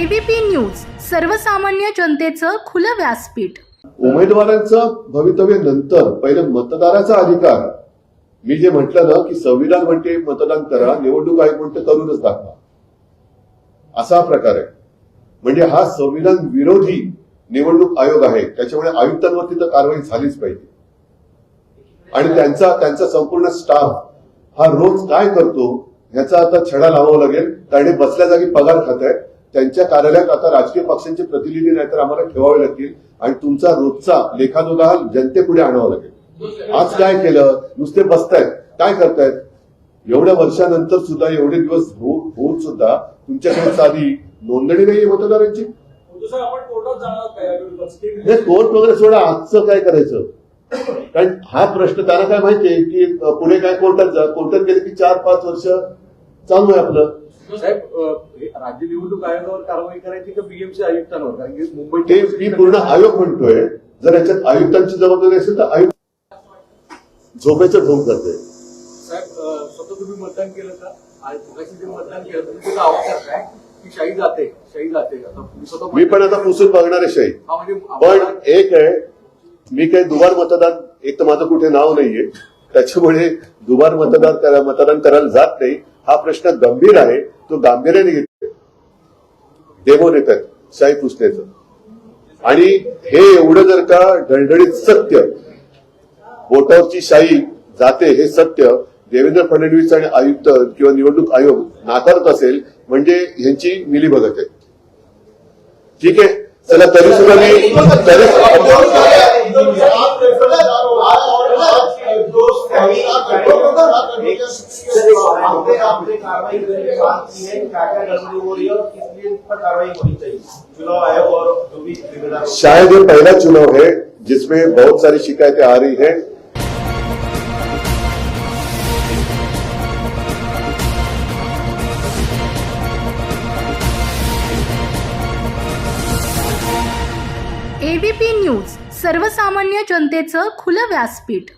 ABP news सर्वसामान्य जनतेचं खुलं व्यासपीठ. उमेदवारांचं भवितव्य नंतर पहिले मतदाराचा अधिकार. मी जे म्हटलं ना की संविधान म्हणते मतदान करा निवडणूक आयोग म्हणते करूनच दाखवा. असा प्रकार आहे. म्हणजे हा संविधान विरोधी निवडणूक आयोग आहे. त्याच्यामुळे आयुक्तांवरती तर कारवाई झालीच पाहिजे. आणि त्यांचा त्यांचा संपूर्ण स्टाफ हा रोज काय करतो ह्याचा आता छडा लावावा लागेल. कारण बसल्या जागी पगार खात आहे त्यांच्या कार्यालयात आता राजकीय पक्षांचे प्रतिनिधी नाही तर आम्हाला ठेवावे लागतील आणि तुमचा रोजचा लेखाजोखा जनतेपुढे आणावा लागेल. आज काय केलं? नुसते बसतायत. काय करतायत? एवढ्या वर्षानंतर सुद्धा एवढे दिवस होऊन सुद्धा तुमच्याकडे साधी नोंदणी नाहीये मतदारांची? कोर्ट वगैरे सोडा आजचं काय करायचं? कारण हा प्रश्न त्याला काय माहितीये की पुढे काय कोर्टात जा कोर्टात गेले की चार पाच वर्ष चालू आहे आपलं. साहेब राज्य निवडणूक आयोगावर कारवाई करायची का बीएमसी आयुक्तांवर? कारण की मुंबई ते मी पूर्ण आयोग म्हणतोय. जर याच्यात आयुक्तांची जबाबदारी असेल तर आयुक्त झोपेचं ढोंग करते साहेब स्वतः तुम्ही मतदान केलं का? जे मतदान केलं तुम्ही की शाही जाते शाही जाते. आता मी पण आता पुसून बघणार आहे शाही. हा म्हणजे पण एक आहे मी काही दुबार मतदान एक तर माझं कुठे नाव नाहीये. त्याच्यामुळे दुबार मतदान मतदान करायला जात नाही. हा प्रश्न गंभीर आहे तो गांभीर्याने घेतले डेमो देत शाही पुसण्याचं आणि हे एवढं जर का ढळढळीत सत्य बोटावरची शाही जाते हे सत्य देवेंद्र फडणवीस आणि आयुक्त किंवा निवडणूक आयोग नाकारत असेल म्हणजे ह्यांची मिलीभगत आहे. ठीक आहे? चला तरी सुद्धा मी तरी चुनाव आयोग और जो भी जिम्मेदार शायद ये पहला चुनाव है जिसमें बहुत सारी शिकायतें आ रही हैं। एबीपी न्यूज सर्वसामान्य जनतेचं खुलं व्यासपीठ.